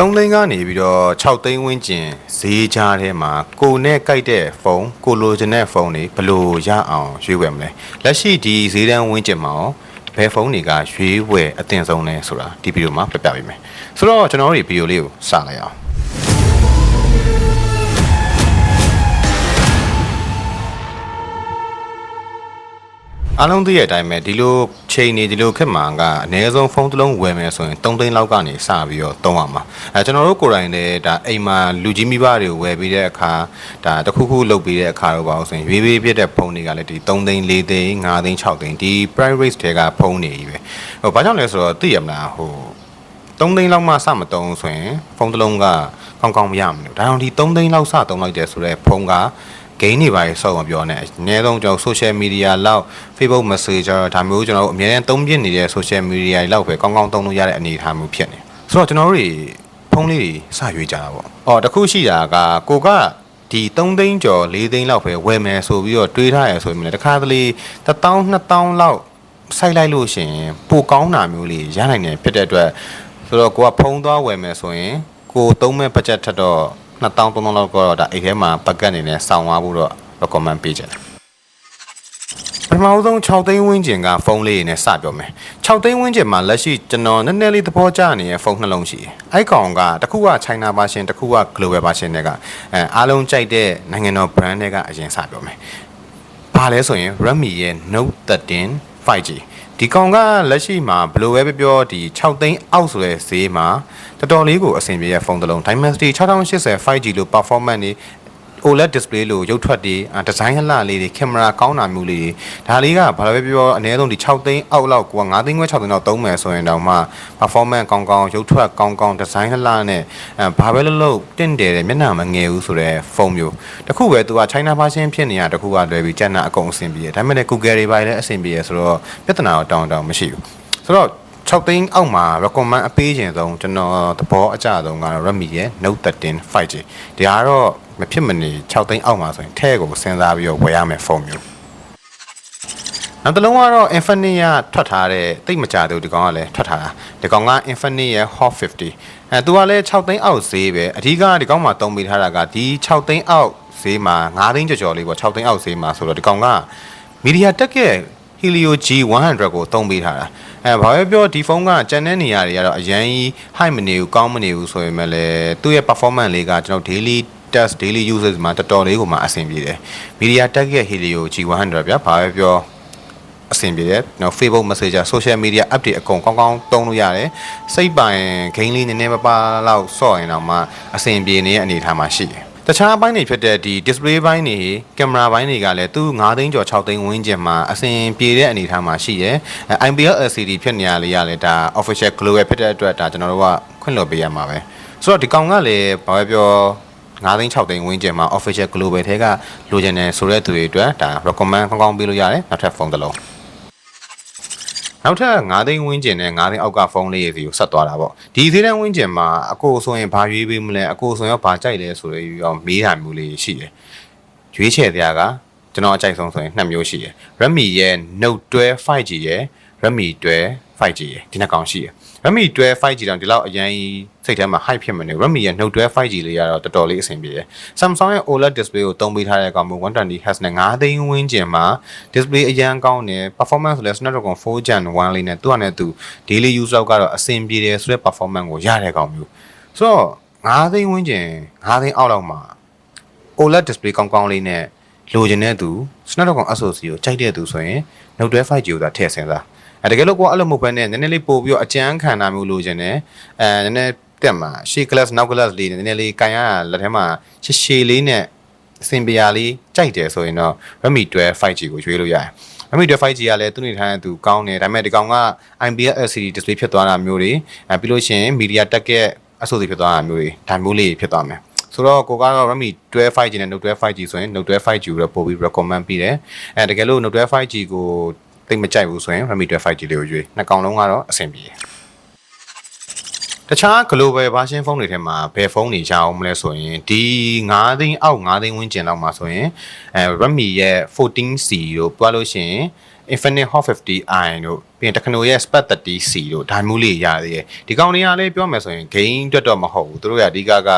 3သိန်းကနေပြီးတော့6သိန်းဝန်းကျင်ဈေးကြားထဲမှာကိုနဲ့ကြိုက်တဲ့ဖုန်းကိုလိုချင်တဲ့ဖုန်းတွေဘယ်လိုရအောင်ရွေးဝယ်မလဲလက်ရှိဒီဈေးတန်းဝန်းကျင်မှာရောဘယ်ဖုန်းတွေကရွေးဝယ်အသင့်ဆုံးလဲဆိုတာဒီဗီဒီယိုမှာပြပြပေးမယ်ဆိုတော့ကျွန်တော်တို့ဒီဗီဒီယိုလေးကိုစလိုက်အောင် အားလုံးသိတဲ့အတိုင်းပဲဒီလိုချိန်နေဒီလိုခက်မှာကအနည်းဆုံးဖုန်းတစ်လုံးဝယ်မယ်ဆိုရင်3သိန်းလောက်ကနေစပြီးတော့သုံးရမှာအဲကျွန်တော်တို့ကိုယ်တိုင်လည်းဒါအိမ်မှာလူကြီးမိဘတွေကိုဝယ်ပြီးတဲ့အခါဒါတစ်ခုခုလုပ်ပြီးတဲ့အခါတော့ပါအောင်ဆိုရင်ရွေးပေးပြတဲ့ဖုန်းတွေကလည်းဒီ3သိန်း4သိန်း5သိန်း6သိန်းဒီ price range တွေကဖုန်းတွေကြီးပဲဟိုဘာကြောင့်လဲဆိုတော့သိရမလားဟို3သိန်းလောက်မှစမတုံးဆိုရင်ဖုန်းတစ်လုံးကကောင်းကောင်းမရမလို့ဒါကြောင့်ဒီ3သိန်းလောက်စတုံးလိုက်တယ်ဆိုတော့ဖုန်းက ဂိမ်းတွေပါရေဆောက်မပြောနဲ့အနည်းဆုံးကျွန်တော် social media လောက် Facebook Messenger ဒါမျိုးကျွန်တော်တို့အများအားသုံးပြနေတဲ့ social media တွေလောက်ပဲကောင်းကောင်းသုံးလို့ရတဲ့အနေအထားမျိုးဖြစ်နေဆိုတော့ကျွန်တော်တို့တွေဖုန်းလေးတွေစရွေးကြတာပေါ့။အော်တခုရှိတာကကိုကဒီ3သိန်းကျော်4သိန်းလောက်ပဲဝယ်မယ်ဆိုပြီးတော့တွေးထားရဆိုရင်လည်းတစ်ခါတလေ1000 2000လောက်စိုက်လိုက်လို့ရှိရင်ပိုကောင်းတာမျိုးလေးရနိုင်တယ်ဖြစ်တဲ့အတွက်ဆိုတော့ကိုကဖုန်းသွားဝယ်မယ်ဆိုရင်ကိုသုံးမဲ့ budget ထက်တော့ 2000 3000လောက်ကတော့ဒါအိတ်ထဲမှာပကတ်နေနဲ့စောင်းသွားဖို့တော့ recommend ပေးချင်တယ်ပထမဦးဆုံး6သိန်းဝန်းကျင်ကဖုန်းလေးတွေနဲ့စပြောမယ်6သိန်းဝန်းကျင်မှာလက်ရှိကျွန်တော်နည်းနည်းလေးသဘောကျနေတဲ့ဖုန်းနှလုံးရှိတယ်အဲ့ကောင်ကတစ်ခုက China version တစ်ခုက global version တွေကအဲအားလုံးကြိုက်တဲ့နိုင်ငံတော် brand တွေကအရင်စပြောမယ်ဘာလဲဆိုရင် Redmi ရဲ့ Note 13 5G ဒီကောင်ကလက်ရှိမှာဘယ်လိုပဲပြောပြောဒီ6သိန်းအောက်ဆိုတဲ့ဈေးမှာတော်တော်လေးကိုအဆင်ပြေတဲ့ဖုန်းတစ်လုံး Dimensity 6080 5G လို့ performance နေ OLED display လို့ရုပ်ထွက်တွေဒီဇိုင်းဟလှလေးတွေကင်မရာကောင်းတာမျိုးလေးတွေဒါလေးကဘာလို့ပဲပြောအနည်းဆုံးဒီ6သိန်းအောက်လောက်ကိုက9သိန်းခွဲ6သိန်းလောက်သုံးမယ်ဆိုရင်တော့မှ performance ကောင်းကောင်းရုပ်ထွက်ကောင်းကောင်းဒီဇိုင်းဟလှနဲ့အဲဘာပဲလုပ်လို့တင့်တယ်တဲ့မျက်နှာမငယ်ဘူးဆိုတော့ဖုန်းမျိုးတခုပဲသူက China version ဖြစ်နေတာတခုကလွယ်ပြီးကျန်တာအကုန်အဆင်ပြေတယ်ဒါပေမဲ့လည်း Google တွေပါလည်းအဆင်ပြေရဆိုတော့ပြဿနာတော့တောင်းတောင်းမရှိဘူးဆိုတော့ 6သိန်းအောက်မှာ recommend အပေးခြင်းဆုံးကျွန်တော်သဘောအကျဆုံးကတော့ Redmi ရဲ့ Note 13 5G ဒီကတော့မဖြစ်မနေ6သိန်းအောက်မှာဆိုရင်ထဲကိုစဉ်းစားပြီးတော့ဝယ်ရမယ်ဖုန်းမျိုးနောက်တစ်လုံးကတော့ Infinix ကထွက်ထားတဲ့တိတ်မကြသေးဘူးဒီကောင်ကလည်းထွက်ထားတာဒီကောင်က Infinix ရဲ့ Hot 50အဲသူကလည်း6သိန်းအောက်ဈေးပဲအဓိကဒီကောင်မှာတုံးပေးထားတာကဒီ6သိန်းအောက်ဈေးမှာ9သိန်းကျော်ကျော်လေးပေါ့6သိန်းအောက်ဈေးမှာဆိုတော့ဒီကောင်က MediaTek ရဲ့ Helio G100 ကိုသုံးပေးထားတာ အဲဘာပဲပြောဒီဖုန်းကကျန်တဲ့နေရာတွေကတော့အရင်ကြီး high မနေဘူးကောင်းမနေဘူးဆိုရင်လည်းသူ့ရဲ့ performance လေးကကျွန်တော် daily test daily usage မှာတော်တော်လေးကိုမှအဆင်ပြေတယ် MediaTek ရဲ့ Helio G100 ဗျာဘာပဲပြောအဆင်ပြေတယ်နော် Facebook Messenger social media update အကုန်ကောင်းကောင်းသုံးလို့ရတယ်စိတ်ပိုင်ဂိမ်းလေးနည်းနည်းပါးပါးလောက်ဆော့ရင်တော့မှအဆင်ပြေနေတဲ့အနေအထားမှာရှိတယ် တခြားဘိုင်းတွေဖြစ်တဲ့ဒီ display ဘိုင်းတွေကင်မရာဘိုင်းတွေကလည်းသူ9သိန်းကျော်6သိန်းဝန်းကျင်မှာအဆင်ပြေတဲ့အနေအထားမှာရှိရယ်အဲ IPL LCD ဖြစ်နေရလေးရလဲဒါ official global ဖြစ်တဲ့အတွက်ဒါကျွန်တော်တို့ကခွင့်လွှတ်ပေးရမှာပဲဆိုတော့ဒီကောင်ကလည်းဘာပဲပြော9သိန်း6သိန်းဝန်းကျင်မှာ official global ထဲကလိုချင်တယ်ဆိုတဲ့သူတွေအတွက်ဒါ recommend ကောင်းကောင်းပေးလို့ရတယ်နောက်ထပ်ဖုန်းတစ်လုံး နောက်ထပ်9သိန်းဝန်းကျင်နဲ့9သိန်းအောက်ကဖုန်းလေးတွေစီကိုဆက်သွားတာပေါ့ဒီဈေးတန်းဝန်းကျင်မှာအကိုဆိုရင်ဘာရွေးပေးမလဲအကိုဆိုရင်ဘာကြိုက်လဲဆိုပြီးတော့မေးတာမျိုးလေးရှိတယ်ရွေးချယ်တရားကကျွန်တော်အကြိုက်ဆုံးဆိုရင်နှစ်မျိုးရှိတယ် Redmi ရဲ့ Note 12 5G ရဲ့ Redmi 12 5G ရဲ့ဒီနှစ်ကောင်ရှိတယ် Redmi 12 5G တောင်ဒီလောက်အရင်စိတ်ထဲမှာ hype ဖြစ်မနေ Redmi ရဲ့ Note 12 5G လေးကတော့တော်တော်လေးအဆင်ပြေတယ် Samsung ရဲ့ OLED display ကိုသုံးပေးထားတဲ့ကောင်မျိုး 120Hz နဲ့9သိန်းဝန်းကျင်မှာ display အရန်ကောင်းတယ် performance ဆိုလည်း Snapdragon 4 Gen 1လေးနဲ့သူ့အနေနဲ့သူ daily use လောက်ကတော့အဆင်ပြေတယ်ဆိုတဲ့ performance ကိုရတဲ့ကောင်မျိုးဆိုတော့9သိန်းဝန်းကျင်9သိန်းအောက်လောက်မှာ OLED display ကောင်းကောင်းလေးနဲ့လိုချင်တဲ့သူ Snapdragon SoC ကိုကြိုက်တဲ့သူဆိုရင် Note 12 5G ကိုသာထည့်ဆင်းစား အဲတကယ်လို့ကိုအဲ့လိုမဟုတ်ဘဲနဲ့နည်းနည်းလေးပို့ပြီးတော့အကျန်းခံတာမျိုးလိုချင်တယ်အဲနည်းနည်းတက်မှာရှေ့ class နောက် class လေးနည်းနည်းလေးကန်ရလက်ထဲမှာရှည်ရှည်လေးနဲ့အစင်ပြာလေးကြိုက်တယ်ဆိုရင်တော့ Redmi 12 5G ကိုရွေးလို့ရတယ် Redmi 12 5G ကလည်းသူ့နေထိုင်တဲ့သူကောင်းတယ်ဒါပေမဲ့ဒီကောင်က IPS LCD display ဖြစ်သွားတာမျိုးတွေအဲပြီးလို့ရှိရင် MediaTek ရဲ့အဆိုစီဖြစ်သွားတာမျိုးတွေဒါမျိုးလေးဖြစ်သွားမယ်ဆိုတော့ကိုကတော့ Redmi 12 5G နဲ့ Note 12 5G ဆိုရင် Note 12 5G ကိုတော့ပို့ပြီး recommend ပေးတယ်အဲတကယ်လို့ Note 12 5G ကို သိမကြိုက်ဘူးဆိုရင် Redmi 12 5G လေးကိုရွေးနှစ်ကောင်လုံးကတော့အဆင်ပြေတယ်တခြား global version ဖုန်းတွေထဲမှာဘယ်ဖုန်းတွေရအောင်မလဲဆိုရင်ဒီ9သိန်းအောက်9သိန်းဝန်းကျင်လောက်မှာဆိုရင်အဲ Redmi ရဲ့ 14C တို့ပြောလို့ရှိရင် Infinite Hot 50i တို့ပြီးရင် Techno ရဲ့ Spark 30C တို့ဒါမျိုးလေးရသေးတယ်ဒီကောင်တွေကလည်းပြောမယ်ဆိုရင် game အတွက်တော့မဟုတ်ဘူးသူတို့ကအဓိကက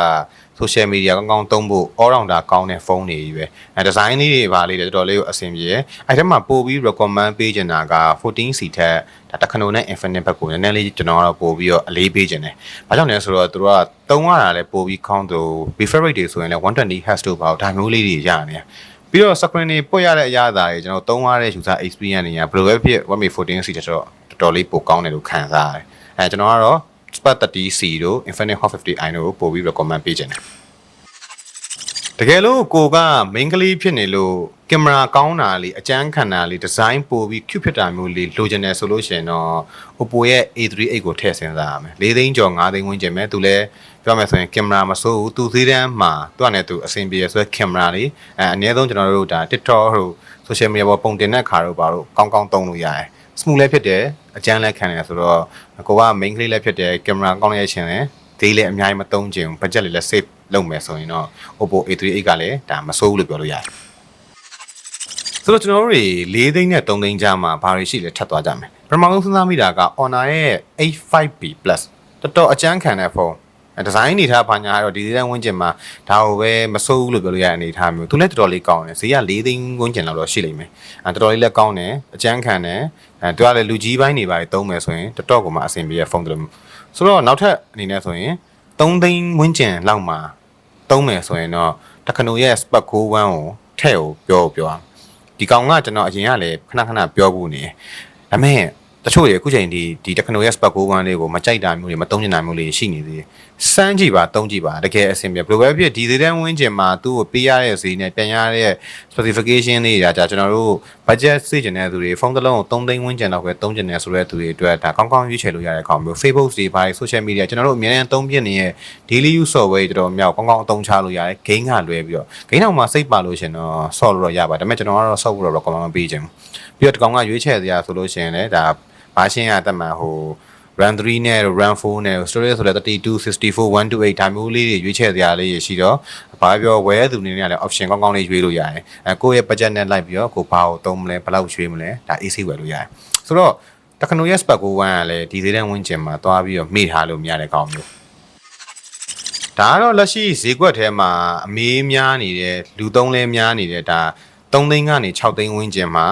social media ကောင်းကောင်းသုံးဖို့ all rounder ကောင်းတဲ့ဖုန်းတွေကြီးပဲအဲ design လေးတွေပါလေးတွေတော်တော်လေးကိုအဆင်ပြေတယ်အဲထဲမှာပို့ပြီး recommend ပေးချင်တာက 14C ထက်ဒါ Techno နဲ့ Infinite ဘက်ကိုနည်းနည်းလေးကျွန်တော်ကတော့ပို့ပြီးတော့အလေးပေးချင်တယ်ဘာကြောင့်လဲဆိုတော့သူတို့ကသုံးရတာလည်းပို့ပြီးကောင်းသူ refresh rate တွေဆိုရင်လည်း 120 Hz တို့ပါတော့ဒါမျိုးလေးတွေရနေတယ် ပြီးတော့ screen တွေပွက်ရတဲ့အရာတွေကျွန်တော်သုံးရတဲ့ user experience တွေကဘယ်လိုပဲဖြစ် Redmi 14C တက်တော့တော်တော်လေးပိုကောင်းတယ်လို့ခံစားရတယ်အဲကျွန်တော်ကတော့ Spark 30C တို့ Infinite Hot 50i တို့ကိုပို့ပြီး recommend ပေးချင်တယ်တကယ်လို့ကိုက main ကလေးဖြစ်နေလို့ကင်မရာကောင်းတာလေးအကျန်းခံတာလေးဒီဇိုင်းပို့ပြီး cute ဖြစ်တာမျိုးလေးလိုချင်တယ်ဆိုလို့ရှိရင်တော့ Oppo ရဲ့ A38 ကိုထည့်စဉ်းစားရမယ်၄သိန်းကျော်၅သိန်းဝန်းကျင်ပဲသူလည်း ပြောမယ်ဆိုရင်ကင်မရာမစိုးဘူးသူသေးတန်းမှာသူကလည်းသူအဆင်ပြေရဆိုကင်မရာလေးအဲအနည်းဆုံးကျွန်တော်တို့ဒါ TikTok ဟို social media ပေါ်ပုံတင်တဲ့ခါတို့ပါတော့ကောင်းကောင်းသုံးလို့ရတယ် smooth လည်းဖြစ်တယ်အကျန်းလည်းခံတယ်ဆိုတော့ကိုက main ကလေးလည်းဖြစ်တယ်ကင်မရာကောင်းရခြင်းလည်းဒေးလည်းအများကြီးမသုံးချင်ဘူး budget လေးလည်း save လုပ်မယ်ဆိုရင်တော့ Oppo A38 ကလည်းဒါမစိုးဘူးလို့ပြောလို့ရတယ်ဆိုတော့ကျွန်တော်တို့တွေ၄သိန်းနဲ့3သိန်းကြားမှာဘာတွေရှိလဲထပ်သွားကြမယ်ပထမဆုံးစဉ်းစားမိတာက Honor ရဲ့ A5B Plus တော်တော်အကျန်းခံတဲ့ဖုန်း ဒီဇိုင်းအနေထားဘာညာကတော့ဒီဒီတန်းဝန်းကျင်မှာဒါကိုပဲမစိုးဘူးလို့ပြောလို့ရတဲ့အနေထားမျိုးသူလည်းတော်တော်လေးကောင်းတယ်ဈေးက၄သိန်းဝန်းကျင်လောက်တော့ရှိလိမ့်မယ်အဲတော်တော်လေးလည်းကောင်းတယ်အကျန်းခံတယ်အဲသူကလည်းလူကြီးပိုင်းတွေပါသုံးမယ်ဆိုရင်တော်တော်ကိုမှအဆင်ပြေတဲ့ဖုန်းတလို့ဆိုတော့နောက်ထပ်အနေနဲ့ဆိုရင်3သိန်းဝန်းကျင်လောက်မှာသုံးမယ်ဆိုရင်တော့တက္ကနိုရဲ့ Spark 1ကိုထည့်ကိုပြောပြောအောင်ဒီကောင်ကကျွန်တော်အရင်ကလည်းခဏခဏပြောဘူးနေဒါပေမဲ့ တချို့တွေအခုချိန်ဒီဒီတက္ကနိုရဲ့ Spark 1လေးကိုမကြိုက်တာမျိုးတွေမသုံးချင်တာမျိုးတွေရှိနေသေးတယ်စမ်းကြည့်ပါသုံးကြည့်ပါတကယ်အဆင်ပြေဘယ်လိုပဲဖြစ်ဒီသေးတဲ့ဝင်းကျင်မှာသူ့ကိုပေးရတဲ့ဈေးနဲ့ပြန်ရတဲ့ specification တွေဒါကြကျွန်တော်တို့ budget စိတ်ကျင်တဲ့သူတွေဖုန်းတစ်လုံးကို3သိန်းဝန်းကျင်လောက်ပဲသုံးကျင်တယ်ဆိုတဲ့သူတွေအတွက်ဒါကောင်းကောင်းရွေးချယ်လို့ရတဲ့ကောင်မျိုး Facebook တွေဘာတွေ social media ကျွန်တော်တို့အများအားသုံးပြနေတဲ့ daily use software တွေတော်တော်များကောင်းကောင်းအသုံးချလို့ရတယ် gain ကလွဲပြီးတော့ gain အောင်မှာစိတ်ပါလို့ရှင်တော့ solve လို့တော့ရပါတယ်ဒါပေမဲ့ကျွန်တော်ကတော့ solve လို့တော့ recommend မပေးချင်ဘူးပြီးတော့ဒီကောင်ကရွေးချယ်စရာဆိုလို့ရှင်လည်းဒါ ဘာရှင်းရတက်မှန်ဟို run 3နဲ့ run 4နဲ့ storage ဆိုလည်း32 64 128ဒါမျိုးလေးတွေရွေးချယ်စရာလေးရှိတော့ဘာပြောဝယ်သူနေနဲ့လည်း option ကောင်းကောင်းလေးရွေးလို့ရတယ်အဲကိုယ့်ရဲ့ budget နဲ့လိုက်ပြီးတော့ကိုဘာကိုသုံးမလဲဘယ်လောက်ရွေးမလဲဒါ AC ဝယ်လို့ရတယ်ဆိုတော့တက္ကနိုရဲ့ Spark 1ကလည်းဒီသေးတဲ့ဝင်းကျင်မှာသွားပြီးတော့မိထားလို့မရတဲ့ကောင်းမျိုးဒါကတော့လက်ရှိဈေးကွက်ထဲမှာအမေးများနေတဲ့လူသုံးလဲများနေတဲ့ဒါ3သိန်းကနေ6သိန်းဝန်းကျင်မှာ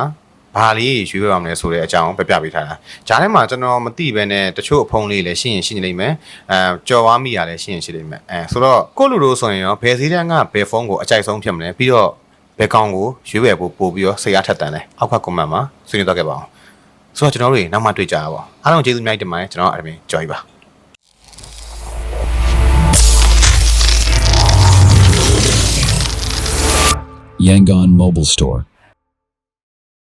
ဘာလေးရွေးရအောင်လဲဆိုတဲ့အကြောင်းပြပြပေးထားတာဂျားထဲမှာကျွန်တော်မသိဘဲနဲ့တချို့အဖုံးလေးလည်းရှိရင်ရှိနေလိမ့်မယ်အဲကြော်ဝါမိရလည်းရှိရင်ရှိလိမ့်မယ်အဲဆိုတော့ကိုယ့်လူတို့ဆိုရင်ရောဘယ်စည်းတန်းကဘယ်ဖုန်းကိုအကြိုက်ဆုံးဖြစ်မလဲပြီးတော့ဘယ်ကောင်ကိုရွေးဝယ်ဖို့ပို့ပြီးတော့စိတ်အားထက်တန်လဲအောက်က comment မှာဆွေးနွေးတော့ခဲ့ပါအောင်ဆိုတော့ကျွန်တော်တို့နောက်မှတွေ့ကြပါအောင်အားလုံးကျေးဇူးအများကြီးတင်ပါတယ်ကျွန်တော်အရင်ကြော်ကြီးပါ Yangon Mobile Store.